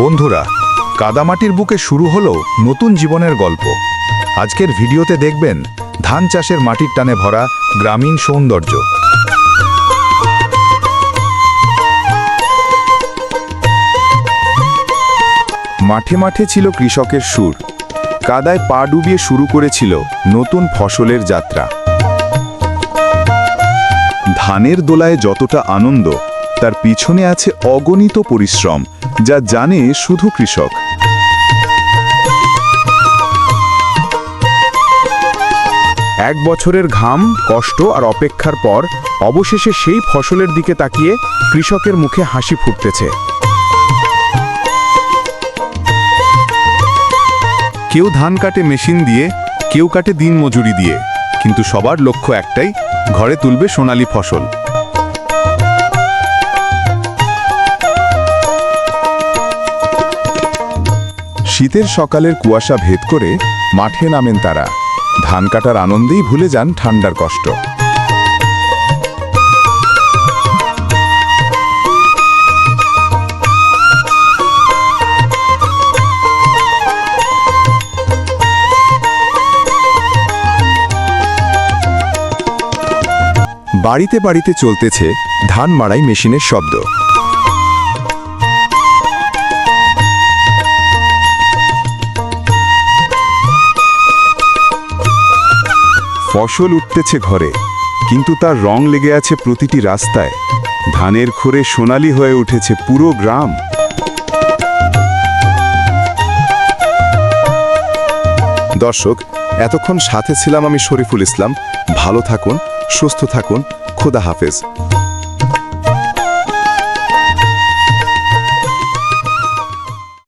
বন্ধুরা, কাদামাটির বুকে শুরু হলো নতুন জীবনের গল্প। আজকের ভিডিওতে দেখবেন ধান চাষের মাটির টানে ভরা গ্রামীণ সৌন্দর্য। মাঠে মাঠে ছিল কৃষকের সুর। কাদায় পা ডুবিয়ে শুরু করেছিল নতুন ফসলের যাত্রা। ধানের দোলায় যতটা আনন্দ, তার পিছনে আছে অগণিত পরিশ্রম। যা জানে শুধু কৃষক। এক বছরের ঘাম, কষ্ট আর অপেক্ষার পর অবশেষে সেই ফসলের দিকে তাকিয়ে কৃষকের মুখে হাসি ফুটতেছে। কেউ ধান কাটে মেশিন দিয়ে, কেউ কাটে দিন মজুরি দিয়ে, কিন্তু সবার লক্ষ্য একটাই, ঘরে তুলবে সোনালী ফসল। শীতের সকালের কুয়াশা ভেদ করে মাঠে নামেন তারা। ধান কাটার আনন্দেই ভুলে যান ঠান্ডার কষ্ট। বাড়িতে বাড়িতে চলতেছে ধান মাড়াই মেশিনের শব্দ। ফসল উঠতেছে ঘরে, কিন্তু তার রং লেগে আছে প্রতিটি রাস্তায়। ধানের খোরে সোনালি হয়ে উঠেছে পুরো গ্রাম। দর্শক, এতক্ষণ সাথে ছিলাম আমি শরীফুল ইসলাম। ভালো থাকুন, সুস্থ থাকুন, খোদা হাফেজ।